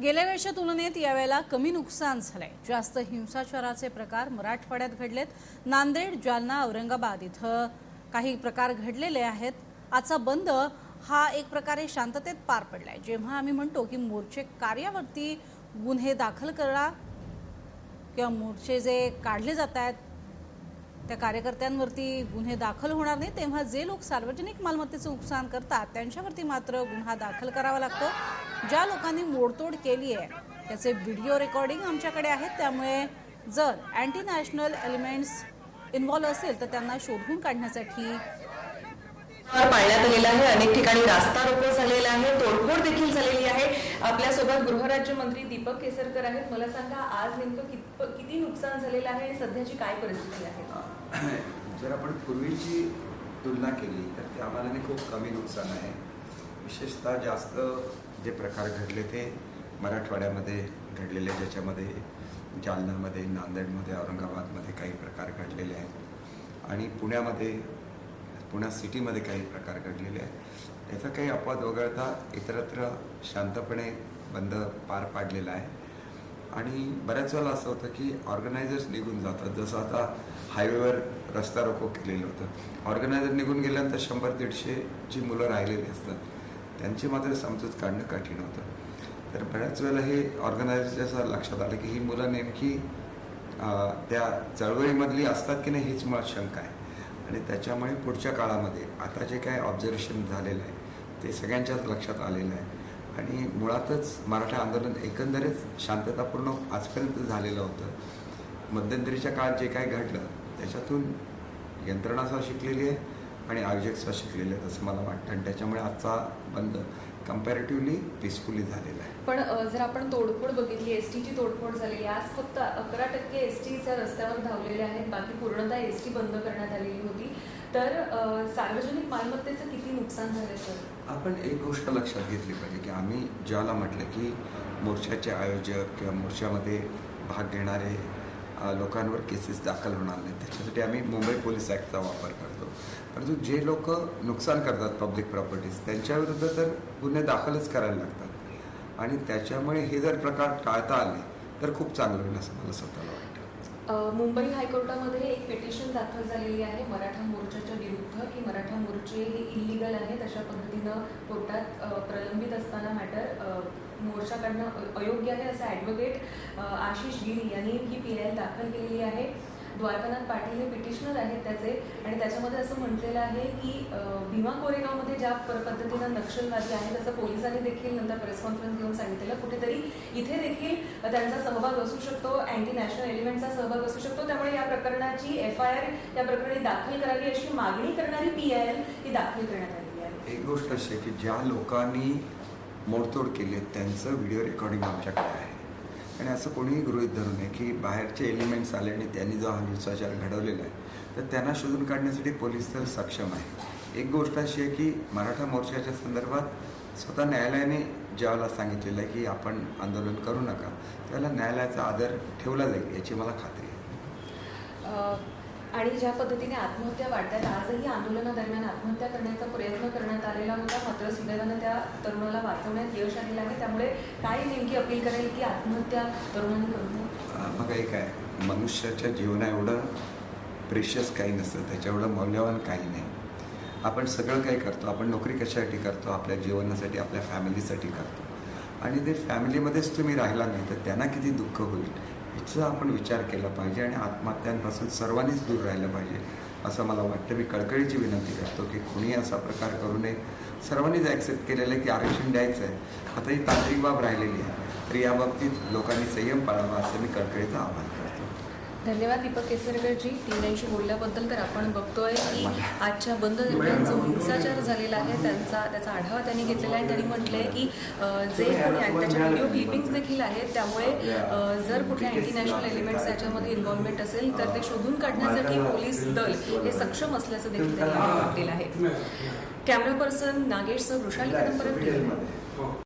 गेल्या वेळच्या तुलनेत यावेळेला कमी नुकसान झालंय. जास्त हिंसाचाराचे प्रकार मराठवाड्यात घडलेत. नांदेड जालना औरंगाबाद इथं काही प्रकार घडलेले आहेत. आजचा बंद हा एक प्रकारे शांततेत पार पडलाय. जेव्हा आम्ही म्हणतो की मोर्चे कार्यावरती गुन्हे दाखल करा किंवा मोर्चे जे काढले जात आहेत त्या कार्यकर्त्यांवरती गुन्हे दाखल होणार नाही तेव्हा जे लोक सार्वजनिक मालमत्तेचं नुकसान करतात त्यांच्यावरती मात्र गुन्हा दाखल करावा लागतो. ज्या लोकांनी मोडतोड केली आहे त्याचे व्हिडिओ रेकॉर्डिंग आमच्याकडे आहेत. त्यामुळे जर अँटी नॅशनल एलिमेंट्स इन्व्हॉल्व असेल तर त्यांना शोधून काढण्यासाठी पाळण्यात आलेला आहे. अनेक ठिकाणी रास्ता रोको झालेला आहे. तोडफोड देखील झालेली आहे आपल्यासोबत गृहराज्यमंत्री दीपक केसरकर आहेत. मला सांगा आज नेमकं किती नुकसान झालेलं आहे आणि सध्याची काय परिस्थिती आहे? जर आपण पूर्वीची तुलना केली तर त्या मानाने खूप कमी नुकसान आहे. विशेषतः जास्त जे प्रकार घडले ते मराठवाड्यामध्ये घडलेले ज्याच्यामध्ये जालन्यामध्ये नांदेडमध्ये औरंगाबादमध्ये काही प्रकार घडलेले आहेत. आणि पुण्यामध्ये पुण्या सिटीमध्ये काही प्रकार घडलेले आहेत. त्याचा काही अपवाद वगळता इतरत्र शांतपणे बंद पार पाडलेला आहे. आणि बऱ्याच वेळेला असं होतं की ऑर्गनायझर्स निघून जातात. जसं आता हायवेवर रस्ता रोको केलेलं होतं. ऑर्गनायझर निघून गेल्यानंतर शंभर दीडशे जी मुलं राहिलेली असतात त्यांची मात्र समजूत काढणं कठीण होतं. तर बऱ्याच वेळेला हे ऑर्गनायझरच्या लक्षात आलं की ही मुलं नेमकी त्या चळवळीमधली असतात की नाही हीच मुळात शंका आहे. आणि त्याच्यामुळे पुढच्या काळामध्ये आता जे काय ऑब्झर्वेशन झालेलं आहे ते सगळ्यांच्याच लक्षात आलेलं आहे. आणि मुळातच मराठा आंदोलन एकंदरीत शांततापूर्ण आजपर्यंत झालेलं होतं. मध्यंतरीच्या काळात जे काय घडलं त्याच्यातून यंत्रणा शिकलेली आहे. आणि आयोजक शिकलेले आहेत असं मला वाटतं. आणि त्याच्यामुळे आजचा बंद कम्पॅरेटिव्हली पीसफुली झालेला आहे. पण जर आपण तोडफोड बघितली एस टीची तोडफोड झालेली. आज फक्त अकरा टक्के एस टीच्या रस्त्यावर धावलेले आहेत. बाकी पूर्णतः एस टी बंद करण्यात आलेली होती. तर सार्वजनिक मालमत्तेचं किती नुकसान झालं सर? आपण एक गोष्ट लक्षात घेतली पाहिजे की आम्ही ज्याला म्हटलं की मोर्चाचे आयोजक किंवा मोर्चामध्ये भाग घेणारे लोकांवर केसेस दाखल होणार नाहीत. त्याच्यासाठी आम्ही मुंबई पोलीस ॲक्टचा वापर करतो. परंतु जे लोक नुकसान करतात पब्लिक प्रॉपर्टीज त्यांच्याविरुद्ध तर गुन्हे दाखलच करायला लागतात. आणि त्याच्यामुळे हे जर प्रकार टाळता आले तर खूप चांगलं होईल असं मला स्वतःला वाटतं. मुंबई हायकोर्टामध्ये एक पिटिशन दाखल झालेली आहे मराठा मोर्चाच्या विरुद्ध की मराठा मोर्चे हे इलिगल आहेत अशा पद्धतीनं कोर्टात प्रलंबित असताना मॅटर मोर्चा काढणं अयोग्य आहे असं ॲडव्होकेट आशिष गिरी यांनी ही पी आय दाखल केलेली आहे. द्वारकानाथ पाटील हे पिटिशनर आहेत त्याचे आणि त्याच्यामध्ये असं म्हटलेलं आहे की भीमा कोरेगावमध्ये ज्या पद्धतीनं नक्षलवादी आहेत असं पोलिसांनी देखील नंतर प्रेस कॉन्फरन्स घेऊन सांगितलेलं. कुठेतरी इथे देखील त्यांचा सहभाग असू शकतो अँटी नॅशनल एलिमेंटचा सहभाग असू शकतो. त्यामुळे या प्रकरणाची एफ आय आर या प्रकरणी दाखल करावी अशी मागणी करणारी पी आय एल ही दाखल करण्यात आलेली आहे. एक गोष्ट अशी की ज्या लोकांनी मोडतोड केली आहे, त्यांचं व्हिडिओ रेकॉर्डिंग आमच्याकडे आहे. आणि असं कोणीही गृहित धरू नये की बाहेरचे एलिमेंट्स आले आणि त्यांनी जो हा हिंसाचार घडवलेला आहे तर त्यांना शोधून काढण्यासाठी पोलीस तर सक्षम आहे. एक गोष्ट अशी आहे की मराठा मोर्चाच्या संदर्भात स्वतः न्यायालयाने ज्यावेळेला सांगितलेलं आहे की आपण आंदोलन करू नका त्याला न्यायालयाचा आदर ठेवला जाईल याची मला खात्री आहे. आणि ज्या पद्धतीने आत्महत्या वाढतात आजही आंदोलनादरम्यान आत्महत्या करण्याचा प्रयत्न करण्यात आलेला होता. मात्र सुदैवानं त्या तरुणाला वाचवण्यात यश आलेलं आहे. त्यामुळे काय नेमकी अपील करेल की आत्महत्या तरुणांनी करू मग काही काय एक आहे मनुष्याच्या जीवना एवढं प्रेशियस काही नसतं. त्याच्या एवढं मौल्यवान काही नाही. आपण सगळं काही करतो. आपण नोकरी कशासाठी करतो? आपल्या जीवनासाठी आपल्या फॅमिलीसाठी करतो. आणि ते फॅमिलीमध्येच तुम्ही राहिला नाही तर त्यांना किती दुःख होईल? याचा आपण विचार केला पाहिजे आणि आत्महत्यांपासून सर्वांनीच दूर राहिलं पाहिजे. असं मला वाटतं. मी कळकळीची विनंती करतो की कोणी असा प्रकार करू नये. सर्वांनीच ॲक्सेप्ट केलेलं आहे की आरक्षण द्यायचं आहे आता ही तांत्रिक बाब राहिलेली आहे. तर याबाबतीत लोकांनी संयम पाळावा असं मी कळकळीचं आवाहन करतो. धन्यवाद दीपक केसरकरजी. टीव्हीशी बोलल्याबद्दल तर आपण बघतोय की आजच्या बंद दरम्यान जो हिंसाचार झालेला आहे. त्यांचा त्याचा आढावा त्यांनी घेतलेला आहे. त्यांनी म्हटलंय की जे कोणी त्याच्या व्हिडिओ क्लिपिंग्स देखील आहेत त्यामुळे जर कुठल्या अँटी नॅशनल एलिमेंट्स याच्यामध्ये इन्व्हॉल्वमेंट असेल तर ते शोधून काढण्यासाठी पोलीस दल हे सक्षम असल्याचं देखील त्यांनी म्हटलेलं आहे. कॅमेरा पर्सन नागेशसह वृषाली कदमपर्यंत